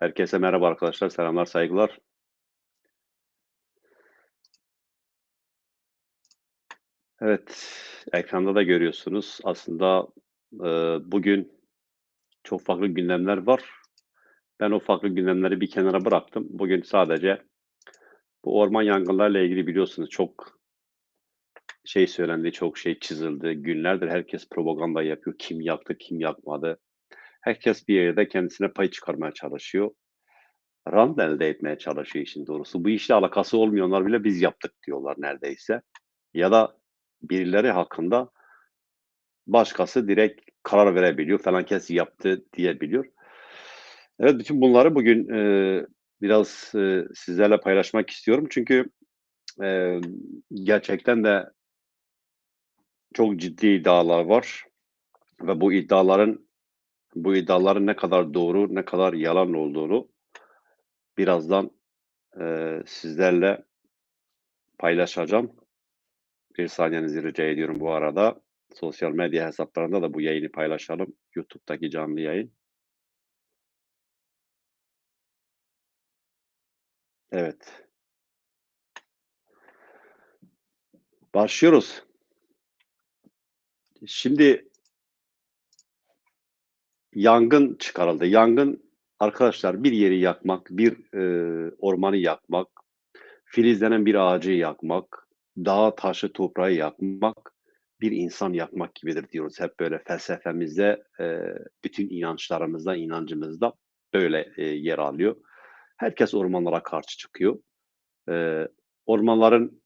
Herkese merhaba arkadaşlar. Selamlar, saygılar. Evet, ekranda da görüyorsunuz. Aslında, eee, bugün çok farklı gündemler var. Ben o farklı gündemleri bir kenara bıraktım. Bugün sadece bu orman yangınlarıyla ilgili biliyorsunuz çok şey söylendi, çok şey çizildi. Günlerdir herkes propaganda yapıyor. Kim yaktı, kim yakmadı. Herkes bir yerde kendisine pay çıkarmaya çalışıyor. Rant elde etmeye çalışıyor işin doğrusu. Bu işle alakası olmayanlar bile biz yaptık diyorlar neredeyse. Ya da birileri hakkında başkası direkt karar verebiliyor. Falan kes yaptı diyebiliyor. Evet, bütün bunları bugün, eee, biraz, eee, sizlerle paylaşmak istiyorum. Çünkü, emm, gerçekten de çok ciddi iddialar var ve bu iddiaların bu iddiaların ne kadar doğru, ne kadar yalan olduğunu birazdan, eee, sizlerle paylaşacağım. Bir saniyenizi rica ediyorum bu arada. Sosyal medya hesaplarında da bu yayını paylaşalım. YouTube'daki canlı yayın. Evet. Başlıyoruz. Şimdi yangın çıkarıldı. Yangın arkadaşlar bir yeri yakmak, bir, eee, ormanı yakmak, filizlenen bir ağacı yakmak, dağı, taşı, toprağı yakmak, bir insan yakmak gibidir diyoruz. Hep böyle felsefemizde, eee, bütün inançlarımızda, inancımızda böyle, eee, yer alıyor. Herkes ormanlara karşı çıkıyor. Eee, ormanların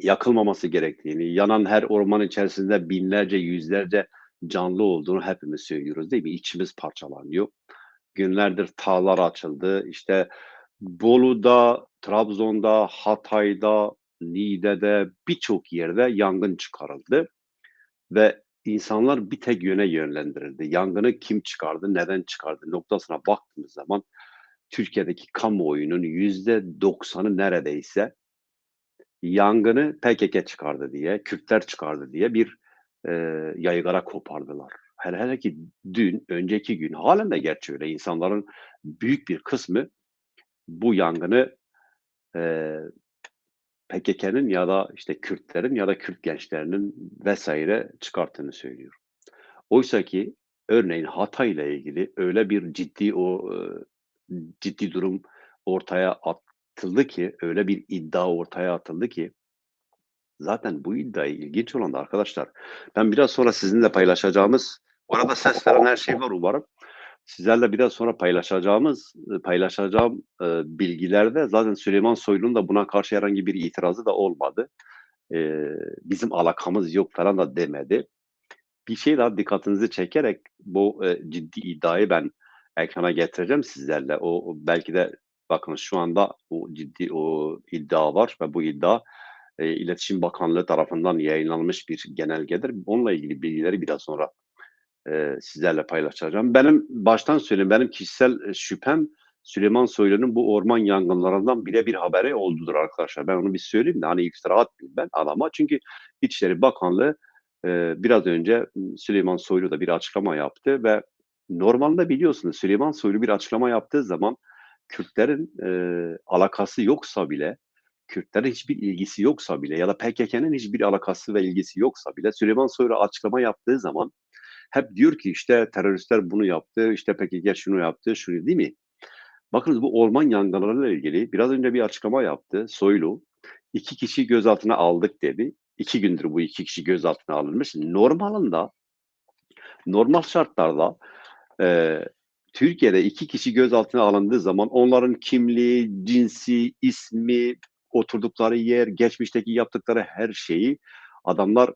yakılmaması gerektiğini, yanan her orman içerisinde binlerce, yüzlerce canlı olduğunu hepimiz söylüyoruz, değil mi? İçimiz parçalanıyor. Günlerdir tağlar açıldı. İşte Bolu'da, Trabzon'da, Hatay'da, Niğde'de birçok yerde yangın çıkarıldı ve insanlar bir tek yöne yönlendirildi. Yangını kim çıkardı, neden çıkardı noktasına baktığımız zaman Türkiye'deki kamuoyunun %90'ı neredeyse yangını PKK çıkardı diye, Kürtler çıkardı diye bir, eee, yaygara kopardılar. Hele hele ki dün, önceki gün, hâlen de gerçi öyle insanların büyük bir kısmı bu yangını, eee, PKK'nın ya da işte Kürtlerin ya da Kürt gençlerinin vs. çıkarttığını söylüyor. Oysaki örneğin Hatay'la ilgili öyle bir ciddi o, ciddi durum ortaya atıldı ki, öyle bir iddia ortaya atıldı ki zaten bu iddiayı ilginç olan da arkadaşlar, ben biraz sonra sizinle paylaşacağımız, orada ses her şey var umarım. Sizlerle biraz sonra paylaşacağımız, ııı, paylaşacağım, eee, bilgilerde zaten Süleyman Soylu'nun da buna karşı herhangi bir itirazı da olmadı. Eee, bizim alakamız yok falan da demedi. Bir şey daha dikkatinizi çekerek bu, eee, ciddi iddiayı ben ekrana getireceğim sizlerle. O o belki de bakın şu anda o ciddi o iddia var ve bu iddia, eee, İletişim Bakanlığı tarafından yayınlanmış bir genelgedir. Onunla ilgili bilgileri biraz sonra, eee, sizlerle paylaşacağım. Benim baştan söyleyeyim, benim kişisel, eee, şüphem Süleyman Soylu'nun bu orman yangınlarından bire bir haberi olduğudur arkadaşlar. Ben onu bir söyleyeyim de hani iftira atmayayım ben adama. Çünkü İçişleri Bakanlığı, eee, biraz önce, Süleyman Soylu da bir açıklama yaptı ve normalde biliyorsunuz Süleyman Soylu bir açıklama yaptığı zaman Kürtlerin, eee, alakası yoksa bile, Kürtlere hiçbir ilgisi yoksa bile ya da PKK'nın hiçbir alakası ve ilgisi yoksa bile Süleyman Soylu açıklama yaptığı zaman hep diyor ki işte teröristler bunu yaptı, işte PKK şunu yaptı, şunu değil mi? Bakınız bu orman yangınlarıyla ilgili biraz önce bir açıklama yaptı Soylu. 2 kişiyi gözaltına aldık dedi. 2 gündür bu 2 kişi gözaltına alınmış. Normalinde normal şartlarda, eee, Türkiye'de 2 kişi gözaltına alındığı zaman onların kimliği, cinsi, ismi, oturdukları yer, geçmişteki yaptıkları her şeyi adamlar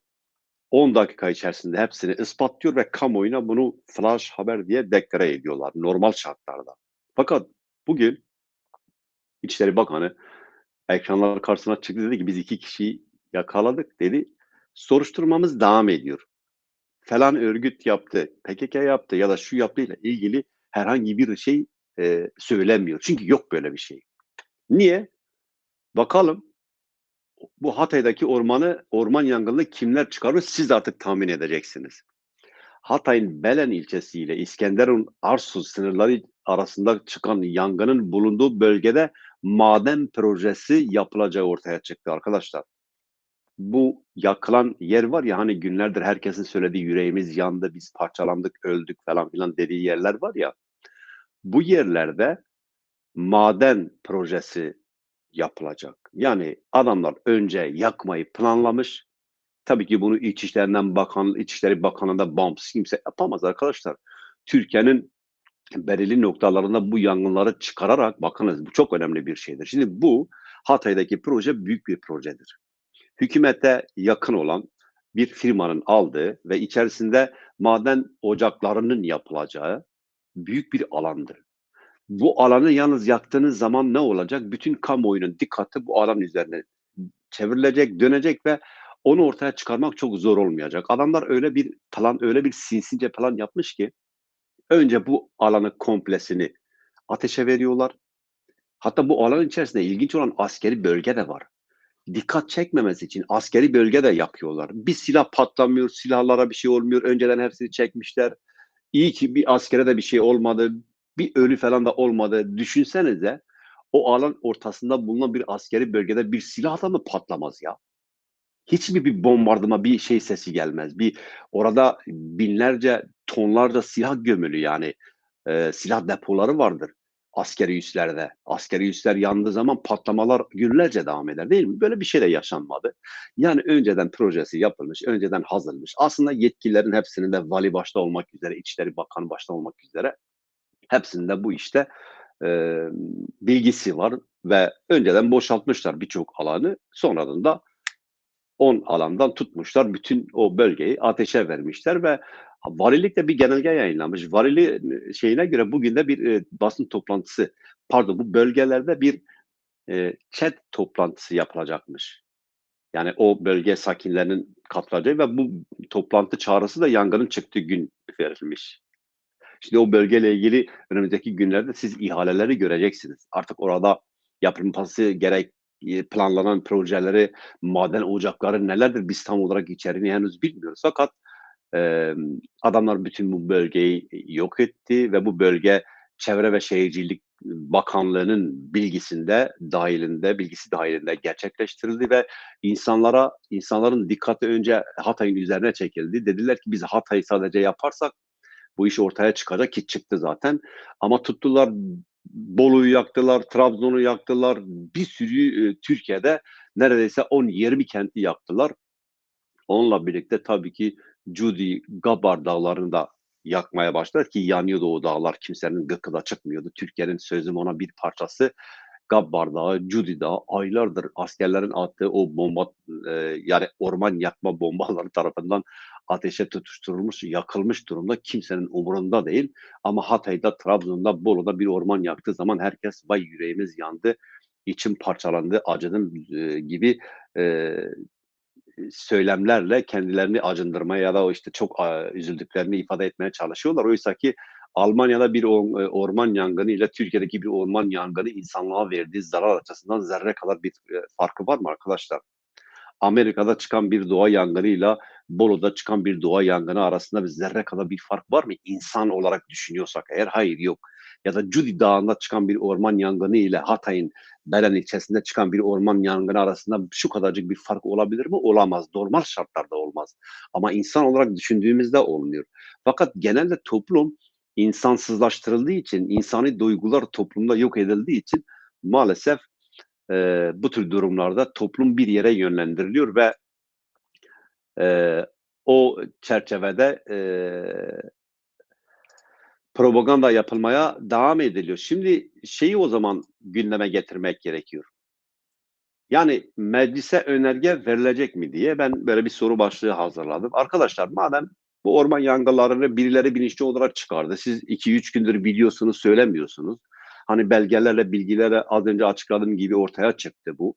10 dakika içerisinde hepsini ispatlıyor ve kamuoyuna bunu flash haber diye deklare ediyorlar normal şartlarda. Fakat bugün İçişleri Bakanı ekranlar karşısına çıktı dedi ki biz 2 kişiyi yakaladık dedi. Soruşturmamız devam ediyor. Falan örgüt yaptı, PKK yaptı ya da şu yaptıyla ilgili herhangi bir şey, eee, söylemiyor. Çünkü yok böyle bir şey. Niye? Bakalım bu Hatay'daki ormanı, orman yangınını kimler çıkarıyor siz artık tahmin edeceksiniz. Hatay'ın Belen ilçesiyle İskenderun Arsuz sınırları arasında çıkan yangının bulunduğu bölgede maden projesi yapılacağı ortaya çıktı arkadaşlar. Bu yakılan yer var ya hani günlerdir herkesin söylediği yüreğimiz yandı, biz parçalandık, öldük falan filan dediği yerler var ya. Bu yerlerde maden projesi yapılacak. Yani adamlar önce yakmayı planlamış. Tabii ki bunu İçişlerinden Bakan, İçişleri Bakanı'nda bağımsız kimse yapamaz arkadaşlar. Türkiye'nin belirli noktalarında bu yangınları çıkararak bakınız bu çok önemli bir şeydir. Şimdi bu Hatay'daki proje büyük bir projedir. Hükümete yakın olan bir firmanın aldığı ve içerisinde maden ocaklarının yapılacağı büyük bir alandır. Bu alanı yalnız yaktığınız zaman ne olacak? Bütün kamuoyunun dikkati bu alan üzerine çevrilecek, dönecek ve onu ortaya çıkarmak çok zor olmayacak. Adamlar öyle bir plan, öyle bir sinsice plan yapmış ki önce bu alanı komplesini ateşe veriyorlar. Hatta bu alanın içerisinde ilginç olan askeri bölge de var. Dikkat çekmemesi için askeri bölge de yakıyorlar. Bir silah patlamıyor, silahlara bir şey olmuyor. Önceden hepsini çekmişler. İyi ki bir askere de bir şey olmadı. Bir ölü falan da olmadı. Düşünsenize o alan ortasında bulunan bir askeri bölgede bir silah da mı patlamaz ya? Hiçbir bir bombardıma bir şey sesi gelmez. Bir orada binlerce, tonlarca silah gömülü yani e, silah depoları vardır askeri üslerde. Askeri üsler yandığı zaman patlamalar günlerce devam eder değil mi? Böyle bir şey de yaşanmadı. Yani önceden projesi yapılmış, önceden hazırlanmış. Aslında yetkililerin hepsinin de vali başta olmak üzere, İçişleri Bakanı başta olmak üzere hepsinde bu işte e, bilgisi var ve önceden boşaltmışlar birçok alanı. Sonradan da 10 alandan tutmuşlar. Bütün o bölgeyi ateşe vermişler ve valilik de bir genelge yayınlamış. Valili şeyine göre bugün de bir e, basın toplantısı, pardon bu bölgelerde bir e, chat toplantısı yapılacakmış. Yani o bölge sakinlerinin katılacağı ve bu toplantı çağrısı da yangının çıktığı gün verilmiş. Şimdi o bölgeyle ilgili önümüzdeki günlerde siz ihaleleri göreceksiniz. Artık orada yapılması gerek planlanan projeleri, maden ocakları nelerdir biz tam olarak içeriğini henüz bilmiyoruz. Fakat e, adamlar bütün bu bölgeyi yok etti ve bu bölge Çevre ve Şehircilik Bakanlığı'nın bilgisinde dahilinde, bilgisi dahilinde gerçekleştirildi ve insanlara, insanların dikkati önce Hatay'ın üzerine çekildi. Dediler ki biz Hatay'ı sadece yaparsak bu iş ortaya çıkacak ki çıktı zaten. Ama tuttular Bolu'yu yaktılar, Trabzon'u yaktılar. Bir sürü e, Türkiye'de neredeyse 10-20 kenti yaktılar. Onunla birlikte tabii ki Cudi, Gabar dağlarını da yakmaya başladı ki yanıyordu o dağlar. Kimsenin gıkı çıkmıyordu. Türkiye'nin sözüm ona bir parçası. Gabbar Dağı, Cudi Dağı aylardır askerlerin attığı o bomba e, yani orman yakma bombaları tarafından ateşe tutuşturulmuş, yakılmış durumda. Kimsenin umurunda değil. Ama Hatay'da, Trabzon'da, Bolu'da bir orman yaktığı zaman herkes vay yüreğimiz yandı, içim parçalandı, acıdım e, gibi e, söylemlerle kendilerini acındırmaya ya da o işte çok üzüldüklerini ifade etmeye çalışıyorlar. Oysa ki Almanya'da bir orman yangını ile Türkiye'deki bir orman yangını insanlığa verdiği zarar açısından zerre kadar bir e, farkı var mı arkadaşlar? Amerika'da çıkan bir doğa yangınıyla Bolu'da çıkan bir doğa yangını arasında bir zerre kadar bir fark var mı? İnsan olarak düşünüyorsak eğer hayır yok. Ya da Cudi Dağı'nda çıkan bir orman yangını ile Hatay'ın Belen ilçesinde çıkan bir orman yangını arasında şu kadarcık bir fark olabilir mi? Olamaz. Normal şartlarda olmaz. Ama insan olarak düşündüğümüzde olmuyor. Fakat genelde toplum insansızlaştırıldığı için, insani duygular toplumda yok edildiği için maalesef e, bu tür durumlarda toplum bir yere yönlendiriliyor ve e, o çerçevede e, propaganda yapılmaya devam ediliyor. Şimdi şeyi o zaman gündeme getirmek gerekiyor. Yani meclise önerge verilecek mi diye ben böyle bir soru başlığı hazırladım. Arkadaşlar madem bu orman yangınlarını birileri bilinçli olarak çıkardı. Siz 2-3 gündür biliyorsunuz, söylemiyorsunuz. Hani belgelerle, bilgilerle az önce açıkladığım gibi ortaya çıktı bu.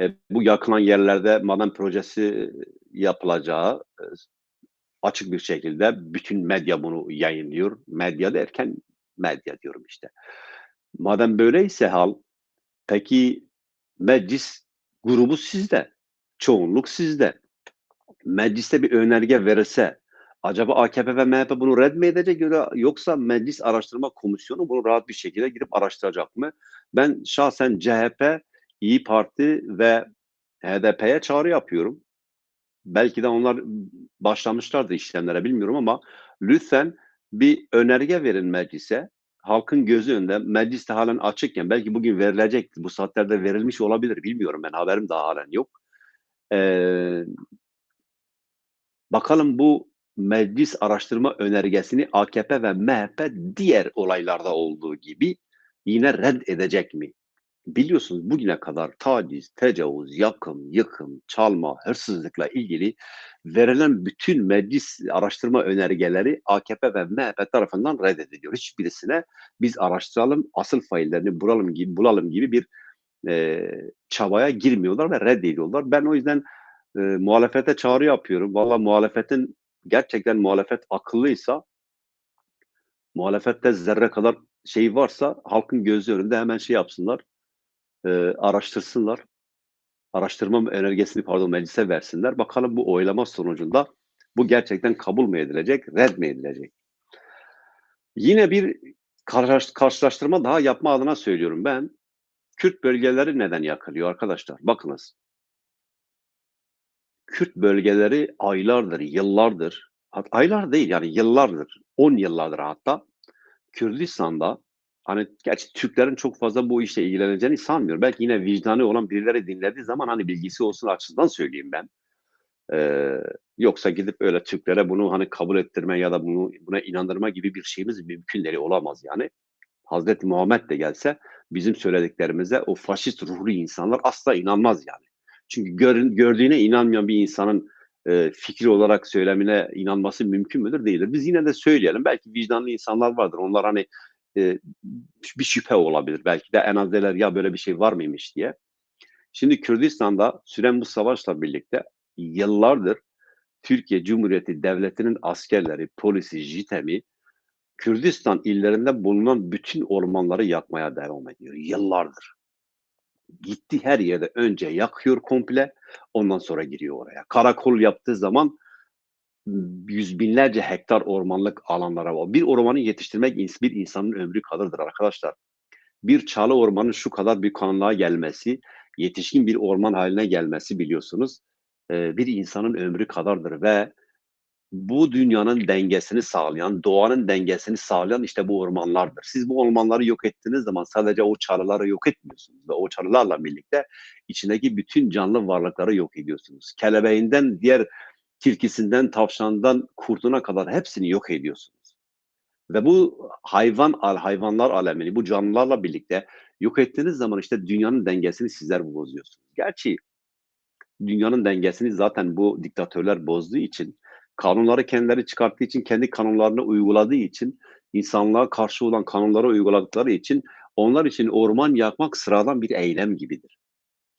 E, bu yakılan yerlerde maden projesi yapılacağı e, açık bir şekilde bütün medya bunu yayınlıyor. Medya derken medya diyorum işte. Madem böyleyse hal, peki meclis grubu sizde, çoğunluk sizde. Mecliste bir önerge verirse Acaba AKP ve MHP bunu red mi edecek yoksa Meclis Araştırma Komisyonu bunu rahat bir şekilde gidip araştıracak mı? Ben şahsen CHP, İyi Parti ve HDP'ye çağrı yapıyorum. Belki de onlar başlamışlardı işlemlere bilmiyorum ama lütfen bir önerge verin meclise. Halkın gözü önünde mecliste halen açıkken belki bugün verilecek bu saatlerde verilmiş olabilir bilmiyorum ben haberim daha halen yok. Ee, bakalım bu meclis araştırma önergesini AKP ve MHP diğer olaylarda olduğu gibi yine red edecek mi? Biliyorsunuz bugüne kadar taciz, tecavüz, yakım, yıkım, çalma, hırsızlıkla ilgili verilen bütün meclis araştırma önergeleri AKP ve MHP tarafından reddediliyor. Hiçbirisine biz araştıralım, asıl faillerini bulalım gibi, bulalım gibi bir e, çabaya girmiyorlar ve reddediyorlar. Ben o yüzden e, muhalefete çağrı yapıyorum. Valla muhalefetin gerçekten muhalefet akıllıysa muhalefette zerre kadar şey varsa halkın gözü önünde hemen şey yapsınlar e, araştırsınlar. Araştırma önergesini pardon meclise versinler. Bakalım bu oylama sonucunda bu gerçekten kabul mü edilecek, red mi edilecek? Yine bir karşılaştırma daha yapma adına söylüyorum ben. Kürt bölgeleri neden yakılıyor arkadaşlar? Bakınız. Kürt bölgeleri aylardır, yıllardır, aylar değil yani yıllardır, 10 yıllardır hatta Kürdistan'da hani gerçi Türklerin çok fazla bu işle ilgileneceğini sanmıyorum. Belki yine vicdanı olan birileri dinlediği zaman hani bilgisi olsun açısından söyleyeyim ben. Ee, yoksa gidip öyle Türklere bunu hani kabul ettirme ya da bunu buna inandırma gibi bir şeyimiz mümkün değil olamaz yani. Hazreti Muhammed de gelse bizim söylediklerimize o faşist ruhlu insanlar asla inanmaz yani. Çünkü gör, gördüğüne inanmayan bir insanın e, fikri olarak söylemine inanması mümkün müdür? Değildir. Biz yine de söyleyelim. Belki vicdanlı insanlar vardır. Onlar hani e, bir şüphe olabilir. Belki de en az ya böyle bir şey var mıymış diye. Şimdi Kürdistan'da süren bu savaşla birlikte yıllardır Türkiye Cumhuriyeti Devleti'nin askerleri, polisi, JITEM'i Kürdistan illerinde bulunan bütün ormanları yakmaya devam ediyor. Yıllardır. Gitti her yerde önce yakıyor komple, ondan sonra giriyor oraya. Karakol yaptığı zaman yüz binlerce hektar ormanlık alanlara var. Bir ormanı yetiştirmek bir insanın ömrü kadardır arkadaşlar. Bir çalı ormanın şu kadar bir kanlığa gelmesi, yetişkin bir orman haline gelmesi biliyorsunuz bir insanın ömrü kadardır ve bu dünyanın dengesini sağlayan, doğanın dengesini sağlayan işte bu ormanlardır. Siz bu ormanları yok ettiğiniz zaman sadece o çalıları yok etmiyorsunuz ve o çalılarla birlikte içindeki bütün canlı varlıkları yok ediyorsunuz. Kelebeğinden diğer tilkisinden, tavşandan, kurduna kadar hepsini yok ediyorsunuz. Ve bu hayvan hayvanlar alemini, bu canlılarla birlikte yok ettiğiniz zaman işte dünyanın dengesini sizler bozuyorsunuz. Gerçi dünyanın dengesini zaten bu diktatörler bozduğu için, kanunları kendileri çıkarttığı için, kendi kanunlarını uyguladığı için, insanlığa karşı olan kanunları uyguladıkları için onlar için orman yakmak sıradan bir eylem gibidir.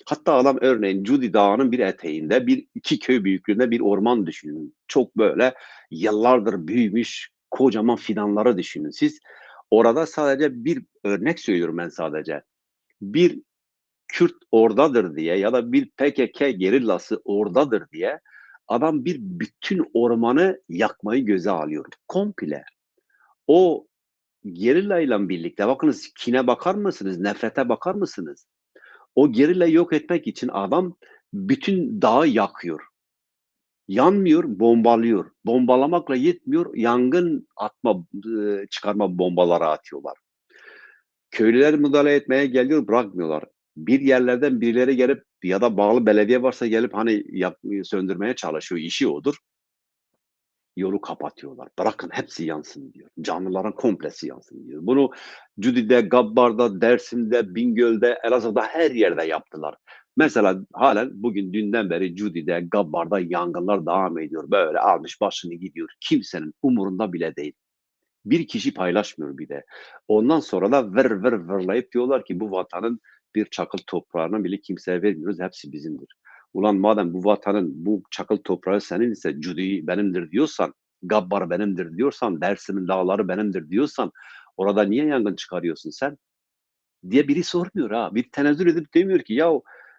Hatta adam örneğin Cudi Dağı'nın bir eteğinde bir iki köy büyüklüğünde bir orman düşünün. Çok böyle yıllardır büyümüş kocaman fidanları düşünün. Siz orada sadece bir örnek söylüyorum ben sadece. Bir Kürt oradadır diye ya da bir PKK gerillası oradadır diye adam bir bütün ormanı yakmayı göze alıyor. Komple. O gerillayla birlikte bakınız kine bakar mısınız? Nefrete bakar mısınız? O gerilla yok etmek için adam bütün dağı yakıyor. Yanmıyor, bombalıyor. Bombalamakla yetmiyor, yangın atma, çıkarma bombaları atıyorlar. Köylüler müdahale etmeye geliyor, bırakmıyorlar. Bir yerlerden birileri gelip ya da bağlı belediye varsa gelip hani yap, söndürmeye çalışıyor. İşi odur. Yolu kapatıyorlar. Bırakın hepsi yansın diyor. Canlıların komplesi yansın diyor. Bunu Cudi'de, Gabbar'da, Dersim'de, Bingöl'de, Elazığ'da her yerde yaptılar. Mesela halen bugün dünden beri Cudi'de, Gabbar'da yangınlar devam ediyor. Böyle almış başını gidiyor. Kimsenin umurunda bile değil. Bir kişi paylaşmıyor bir de. Ondan sonra da ver ver vırlayıp diyorlar ki bu vatanın bir çakıl toprağını bile kimseye vermiyoruz. Hepsi bizimdir. Ulan madem bu vatanın, bu çakıl toprağı senin ise Cudi benimdir diyorsan, Gabbar benimdir diyorsan, Dersim'in dağları benimdir diyorsan, orada niye yangın çıkarıyorsun sen? Diye biri sormuyor ha. Bir tenezzül edip demiyor ki ya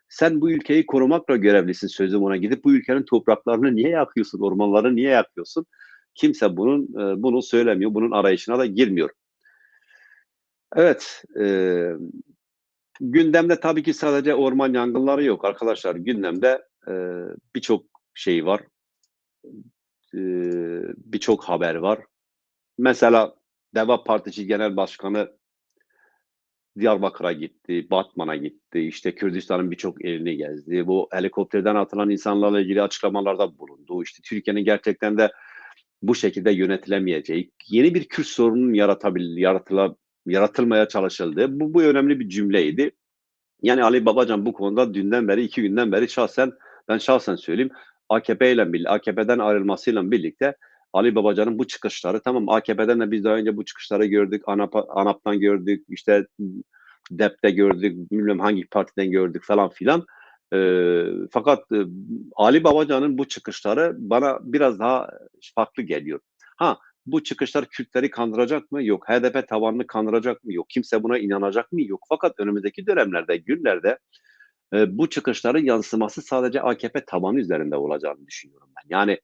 sen bu ülkeyi korumakla görevlisin sözüm ona. Gidip bu ülkenin topraklarını niye yakıyorsun, ormanları niye yakıyorsun? Kimse bunun e, bunu söylemiyor, bunun arayışına da girmiyor. Evet, e, gündemde tabii ki sadece orman yangınları yok arkadaşlar. Gündemde e, birçok şey var, e, birçok haber var. Mesela Deva Partisi Genel Başkanı Diyarbakır'a gitti, Batman'a gitti, işte Kürdistan'ın birçok elini gezdi. Bu helikopterden atılan insanlarla ilgili açıklamalarda bulundu. İşte Türkiye'nin gerçekten de bu şekilde yönetilemeyeceği, yeni bir Kürt sorunun yaratabil, yaratıla, yaratılmaya çalışıldığı, bu, bu önemli bir cümleydi. Yani Ali Babacan bu konuda dünden beri, iki günden beri şahsen, ben şahsen söyleyeyim, AKP ile AKP'den ayrılmasıyla birlikte Ali Babacan'ın bu çıkışları, tamam AKP'den de biz daha önce bu çıkışları gördük, ANAP, ANAP'tan gördük, işte DEP'te gördük, bilmem hangi partiden gördük falan filan. E, fakat e, Ali Babacan'ın bu çıkışları bana biraz daha farklı geliyor. Ha bu çıkışlar Kürtleri kandıracak mı? Yok. HDP tavanını kandıracak mı? Yok. Kimse buna inanacak mı? Yok. Fakat önümüzdeki dönemlerde, günlerde e, bu çıkışların yansıması sadece AKP tabanı üzerinde olacağını düşünüyorum ben. Yani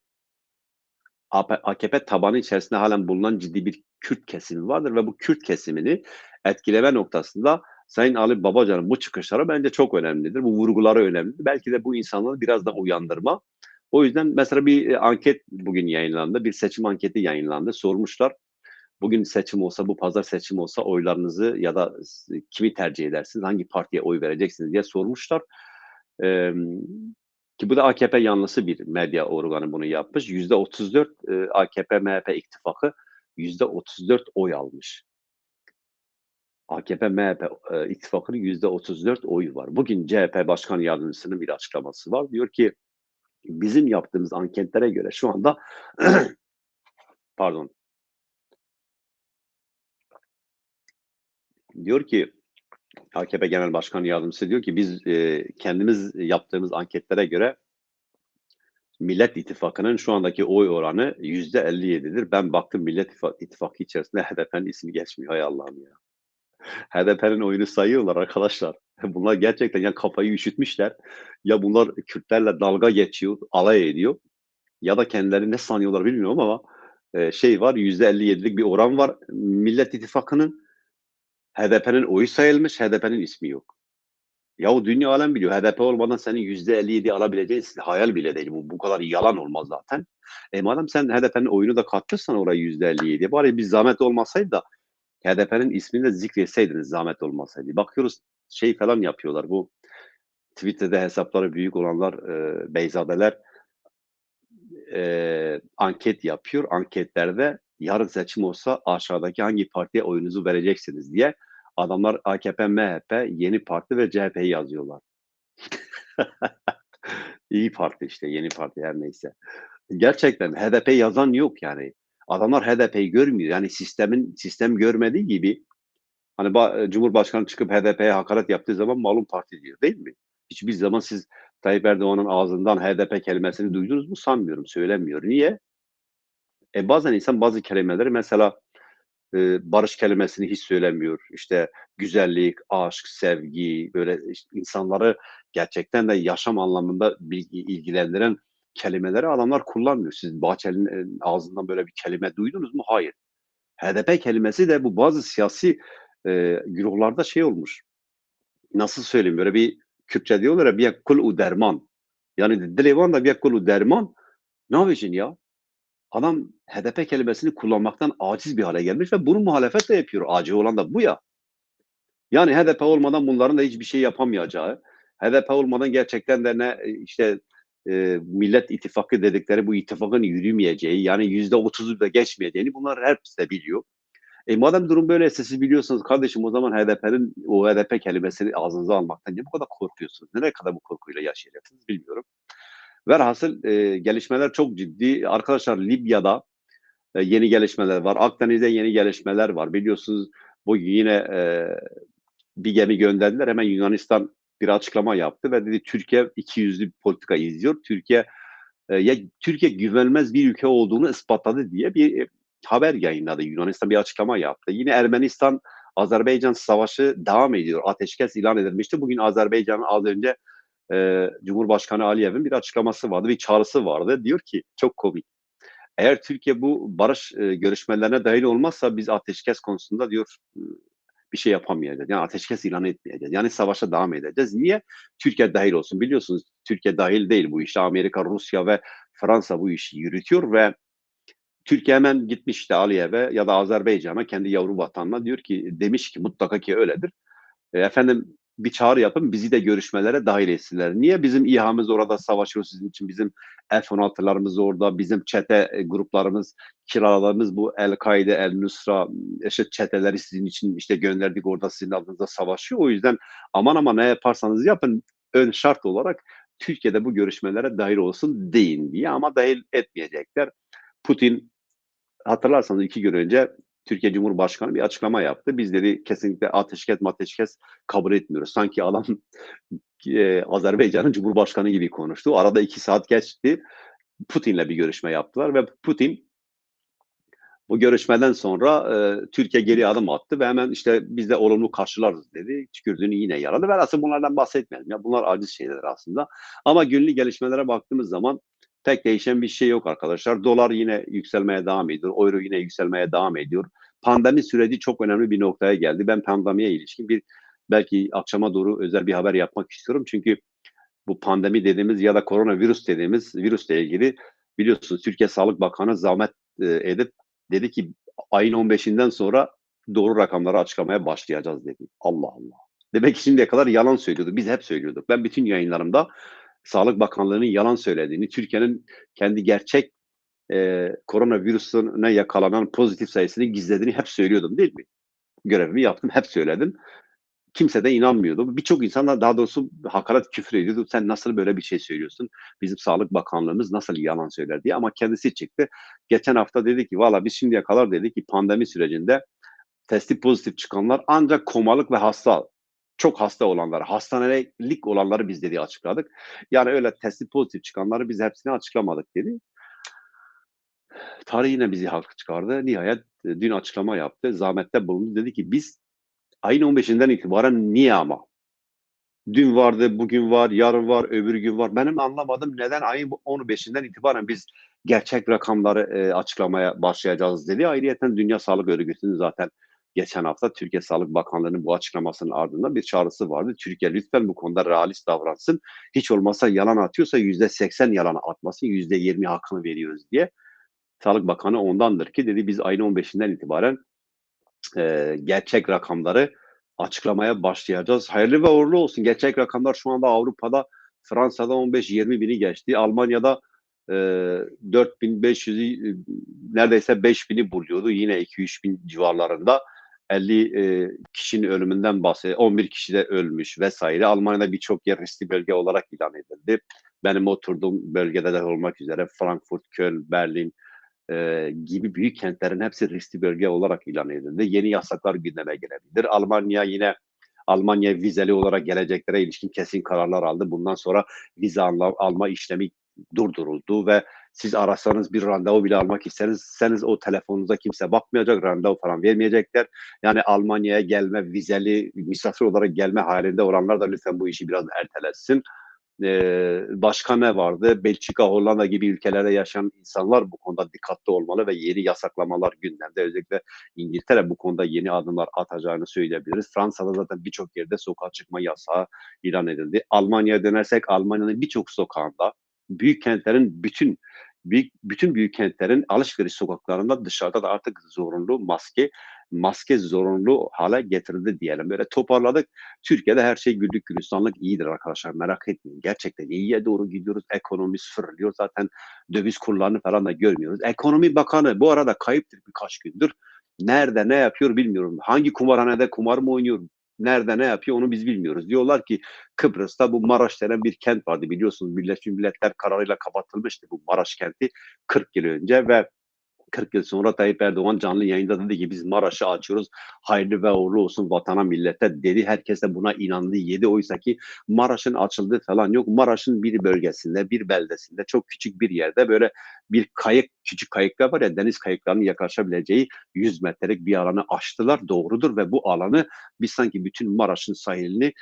AKP tabanı içerisinde halen bulunan ciddi bir Kürt kesimi vardır ve bu Kürt kesimini etkileme noktasında Sayın Ali Babacan'ın bu çıkışları bence çok önemlidir. Bu vurguları önemlidir. Belki de bu insanları biraz da uyandırma. O yüzden mesela bir e, anket bugün yayınlandı. Bir seçim anketi yayınlandı. Sormuşlar. Bugün seçim olsa, bu pazar seçim olsa oylarınızı ya da kimi tercih edersiniz, hangi partiye oy vereceksiniz diye sormuşlar. Ee, ki bu da AKP yanlısı bir medya organı bunu yapmış. Yüzde 34 e, AKP MHP ittifakı yüzde 34 oy almış. AKP MHP e, ittifakının yüzde 34 oyu var. Bugün CHP Başkan Yardımcısının bir açıklaması var. Diyor ki bizim yaptığımız anketlere göre şu anda pardon diyor ki AKP Genel Başkan Yardımcısı diyor ki biz e, kendimiz yaptığımız anketlere göre Millet İttifakı'nın şu andaki oy oranı yüzde 57'dir. Ben baktım Millet İttifakı içerisinde HDP'nin ismi geçmiyor. Hay Allah'ım ya. HDP'nin oyunu sayıyorlar arkadaşlar. Bunlar gerçekten ya kafayı üşütmüşler ya bunlar Kürtlerle dalga geçiyor, alay ediyor ya da kendileri ne sanıyorlar bilmiyorum ama e, şey var yüzde 57'lik bir oran var. Millet İttifakı'nın HDP'nin oyu sayılmış, HDP'nin ismi yok. Ya o dünya alem biliyor. HDP olmadan senin yüzde 57 alabileceğin hayal bile değil. Bu, bu kadar yalan olmaz zaten. E madem sen HDP'nin oyunu da katırsan oraya yüzde 57'ye bari bir zahmet olmasaydı da HDP'nin ismini de zikretseydiniz zahmet olmasaydı. Bakıyoruz şey falan yapıyorlar. Bu Twitter'da hesapları büyük olanlar e, Beyzadeler e, anket yapıyor. Anketlerde yarın seçim olsa aşağıdaki hangi partiye oyunuzu vereceksiniz diye adamlar AKP, MHP, Yeni Parti ve CHP'yi yazıyorlar. İyi Parti işte, Yeni Parti her neyse. Gerçekten HDP yazan yok yani. Adamlar HDP'yi görmüyor. Yani sistemin sistem görmediği gibi hani Cumhurbaşkanı çıkıp HDP'ye hakaret yaptığı zaman malum parti diyor değil mi? Hiçbir zaman siz Tayyip Erdoğan'ın ağzından HDP kelimesini duydunuz mu sanmıyorum. Söylemiyor. Niye? E bazen insan bazı kelimeleri mesela e, barış kelimesini hiç söylemiyor. İşte güzellik, aşk, sevgi böyle işte insanları gerçekten de yaşam anlamında bilgi, ilgilendiren kelimeleri adamlar kullanmıyor. Siz Bahçeli'nin ağzından böyle bir kelime duydunuz mu? Hayır. HDP kelimesi de bu bazı siyasi e, güruhlarda şey olmuş. Nasıl söyleyeyim böyle bir Kürtçe diyorlar ya bir kul u derman. Yani dilevan da bir kul u derman. Ne yapacaksın ya? Adam HDP kelimesini kullanmaktan aciz bir hale gelmiş ve bunu muhalefet de yapıyor. Acı olan da bu ya. Yani HDP olmadan bunların da hiçbir şey yapamayacağı, HDP olmadan gerçekten de ne işte e, Millet İttifakı dedikleri bu ittifakın yürümeyeceği, yani yüzde otuzu da geçmeyeceğini bunlar hepsi de biliyor. E madem durum böyleyse siz biliyorsunuz kardeşim o zaman HDP'nin o HDP kelimesini ağzınıza almaktan niye bu kadar korkuyorsunuz? Nereye kadar bu korkuyla yaşayacaksınız bilmiyorum. Velhasıl e, gelişmeler çok ciddi. Arkadaşlar Libya'da e, yeni gelişmeler var. Akdeniz'de yeni gelişmeler var. Biliyorsunuz bu yine e, bir gemi gönderdiler. Hemen Yunanistan bir açıklama yaptı ve dedi Türkiye iki yüzlü bir politika izliyor. Türkiye e, ya Türkiye güvenilmez bir ülke olduğunu ispatladı diye bir e, haber yayınladı. Yunanistan bir açıklama yaptı. Yine Ermenistan Azerbaycan savaşı devam ediyor. Ateşkes ilan edilmişti. Bugün Azerbaycan'ın az önce e, Cumhurbaşkanı Aliyev'in bir açıklaması vardı, bir çağrısı vardı. Diyor ki çok komik. Eğer Türkiye bu barış e, görüşmelerine dahil olmazsa biz ateşkes konusunda diyor e, bir şey yapamayacağız. Yani ateşkes ilan etmeyeceğiz. Yani savaşa devam edeceğiz. Niye? Türkiye dahil olsun. Biliyorsunuz Türkiye dahil değil bu işte. Amerika, Rusya ve Fransa bu işi yürütüyor ve Türkiye hemen gitmiş işte Aliyev'e ya da Azerbaycan'a kendi yavru vatanına diyor ki demiş ki mutlaka ki öyledir. E, efendim bir çağrı yapın bizi de görüşmelere dahil etsinler. Niye bizim İHA'mız orada savaşıyor sizin için bizim F-16'larımız orada bizim çete e, gruplarımız kiralarımız bu El-Kaide, El-Nusra işte çeteleri sizin için işte gönderdik orada sizin adınıza savaşıyor. O yüzden aman aman ne yaparsanız yapın ön şart olarak Türkiye'de bu görüşmelere dahil olsun deyin diye ama dahil etmeyecekler. Putin hatırlarsanız iki gün önce Türkiye Cumhurbaşkanı bir açıklama yaptı. Biz dedi kesinlikle ateşkes ateşkes kabul etmiyoruz. Sanki adam e, Azerbaycan'ın Cumhurbaşkanı gibi konuştu. Arada iki saat geçti. Putin'le bir görüşme yaptılar ve Putin bu görüşmeden sonra e, Türkiye geri adım attı ve hemen işte biz de olumlu karşılarız dedi. Tükürdüğünü yine yaradı. Ben aslında bunlardan bahsetmedim. Ya bunlar aciz şeyler aslında. Ama günlük gelişmelere baktığımız zaman Pek değişen bir şey yok arkadaşlar. Dolar yine yükselmeye devam ediyor. Euro yine yükselmeye devam ediyor. Pandemi süreci çok önemli bir noktaya geldi. Ben pandemiye ilişkin bir belki akşama doğru özel bir haber yapmak istiyorum. Çünkü bu pandemi dediğimiz ya da koronavirüs dediğimiz virüsle ilgili biliyorsunuz Türkiye Sağlık Bakanı zahmet e, edip dedi ki ayın 15'inden sonra doğru rakamları açıklamaya başlayacağız dedi. Allah Allah. Demek ki şimdiye kadar yalan söylüyordu. Biz hep söylüyorduk. Ben bütün yayınlarımda Sağlık Bakanlığı'nın yalan söylediğini, Türkiye'nin kendi gerçek e, koronavirüsüne yakalanan pozitif sayısını gizlediğini hep söylüyordum değil mi? Görevimi yaptım, hep söyledim. Kimse de inanmıyordu. Birçok insanlar daha doğrusu hakaret küfür ediyordu. Sen nasıl böyle bir şey söylüyorsun? Bizim Sağlık Bakanlığımız nasıl yalan söyler diye. Ama kendisi çıktı. Geçen hafta dedi ki valla biz şimdiye kadar dedi ki pandemi sürecinde testi pozitif çıkanlar ancak komalık ve hasta çok hasta olanları, hastanelik olanları biz dedi açıkladık. Yani öyle testi pozitif çıkanları biz hepsini açıklamadık dedi. Tarih yine bizi haklı çıkardı. Nihayet e, dün açıklama yaptı. Zahmette bulundu. Dedi ki biz ayın 15'inden itibaren niye ama? Dün vardı, bugün var, yarın var, öbür gün var. Benim anlamadım neden ayın 15'inden itibaren biz gerçek rakamları e, açıklamaya başlayacağız dedi. Ayrıca Dünya Sağlık Örgütü'nün zaten geçen hafta Türkiye Sağlık Bakanlığı'nın bu açıklamasının ardından bir çağrısı vardı. Türkiye lütfen bu konuda realist davransın. Hiç olmazsa yalan atıyorsa yüzde seksen yalan atmasın, yüzde yirmi hakkını veriyoruz diye. Sağlık Bakanı ondandır ki dedi biz ayın 15'inden itibaren e, gerçek rakamları açıklamaya başlayacağız. Hayırlı ve uğurlu olsun. Gerçek rakamlar şu anda Avrupa'da Fransa'da 15-20 bini geçti. Almanya'da e, 4500'ü neredeyse 5000'i buluyordu. Yine 2-3 bin civarlarında. 50 e, kişinin ölümünden bahsediyor. 11 kişi de ölmüş vesaire. Almanya'da birçok yer riskli bölge olarak ilan edildi. Benim oturduğum bölgede de olmak üzere Frankfurt, Köln, Berlin e, gibi büyük kentlerin hepsi riskli bölge olarak ilan edildi. Yeni yasaklar gündeme gelebilir. Almanya yine Almanya vizeli olarak geleceklere ilişkin kesin kararlar aldı. Bundan sonra vize alma, işlemi durduruldu ve siz arasanız bir randevu bile almak isterseniz o telefonunuza kimse bakmayacak, randevu falan vermeyecekler. Yani Almanya'ya gelme, vizeli misafir olarak gelme halinde olanlar da lütfen bu işi biraz erteletsin. Ee, başka ne vardı? Belçika, Hollanda gibi ülkelerde yaşayan insanlar bu konuda dikkatli olmalı ve yeni yasaklamalar gündemde. Özellikle İngiltere bu konuda yeni adımlar atacağını söyleyebiliriz. Fransa'da zaten birçok yerde sokağa çıkma yasağı ilan edildi. Almanya'ya dönersek Almanya'nın birçok sokağında büyük kentlerin bütün büyük bütün büyük kentlerin alışveriş sokaklarında dışarıda da artık zorunlu maske maske zorunlu hale getirildi diyelim. Böyle toparladık. Türkiye'de her şey güllük gülistanlık iyidir arkadaşlar. Merak etmeyin. Gerçekten iyiye doğru gidiyoruz. Ekonomi fırlıyor. Zaten döviz kurlarını falan da görmüyoruz. Ekonomi Bakanı bu arada kayıptır birkaç gündür. Nerede ne yapıyor bilmiyorum. Hangi kumarhanede kumar mı oynuyor nerede ne yapıyor onu biz bilmiyoruz. Diyorlar ki Kıbrıs'ta bu Maraş denen bir kent vardı biliyorsunuz Birleşmiş Milletler kararıyla kapatılmıştı bu Maraş kenti 40 yıl önce ve 40 yıl sonra Tayyip Erdoğan canlı yayında dedi ki biz Maraş'ı açıyoruz. Hayırlı ve uğurlu olsun vatana millete dedi. Herkes de buna inandı yedi. Oysa ki Maraş'ın açıldığı falan yok. Maraş'ın bir bölgesinde, bir beldesinde çok küçük bir yerde böyle bir kayık, küçük kayıklar var ya deniz kayıklarının yaklaşabileceği 100 metrelik bir alanı açtılar. Doğrudur ve bu alanı biz sanki bütün Maraş'ın sahilini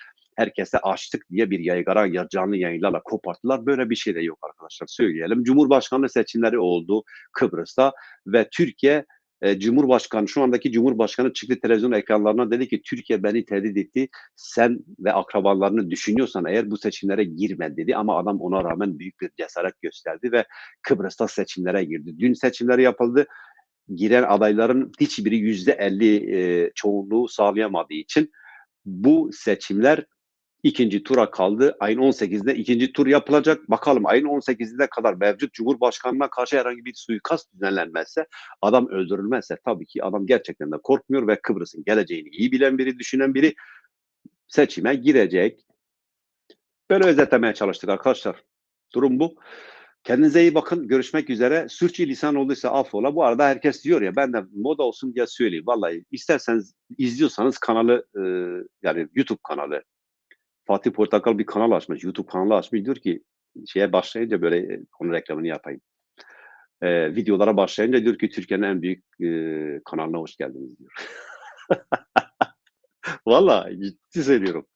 herkese açtık diye bir yaygara ya canlı yayınlarla koparttılar. Böyle bir şey de yok arkadaşlar söyleyelim. Cumhurbaşkanlığı seçimleri oldu Kıbrıs'ta ve Türkiye e, Cumhurbaşkanı şu andaki Cumhurbaşkanı çıktı televizyon ekranlarına dedi ki Türkiye beni tehdit etti. Sen ve akrabalarını düşünüyorsan eğer bu seçimlere girme dedi ama adam ona rağmen büyük bir cesaret gösterdi ve Kıbrıs'ta seçimlere girdi. Dün seçimleri yapıldı. Giren adayların hiçbiri yüzde elli e, çoğunluğu sağlayamadığı için bu seçimler ikinci tura kaldı. Ayın 18'de ikinci tur yapılacak. Bakalım ayın 18'ine kadar mevcut Cumhurbaşkanı'na karşı herhangi bir suikast düzenlenmezse, adam öldürülmezse tabii ki adam gerçekten de korkmuyor ve Kıbrıs'ın geleceğini iyi bilen biri, düşünen biri seçime girecek. Böyle özetlemeye çalıştık arkadaşlar. Durum bu. Kendinize iyi bakın. Görüşmek üzere. Sürçülisan olduysa affola. Bu arada herkes diyor ya ben de moda olsun diye söyleyeyim. Vallahi isterseniz izliyorsanız kanalı e, yani YouTube kanalı Fatih Portakal bir kanal açmış. YouTube kanalı açmış. Diyor ki şeye başlayınca böyle e, onun reklamını yapayım. E, videolara başlayınca diyor ki Türkiye'nin en büyük e, kanalına hoş geldiniz diyor. Vallahi ciddi söylüyorum.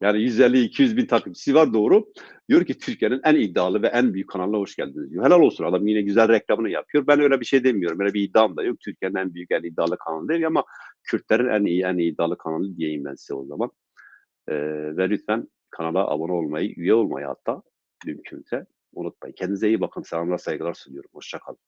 Yani 150-200 bin takipçisi var doğru. Diyor ki Türkiye'nin en iddialı ve en büyük kanalına hoş geldiniz diyor. Helal olsun adam yine güzel reklamını yapıyor. Ben öyle bir şey demiyorum. Öyle bir iddiam da yok. Türkiye'nin en büyük en iddialı kanalı değil ama Kürtlerin en iyi en iddialı kanalı diyeyim ben size o zaman. Ee, ve lütfen kanala abone olmayı, üye olmayı hatta mümkünse unutmayın. Kendinize iyi bakın. Selamlar, saygılar sunuyorum. Hoşçakalın.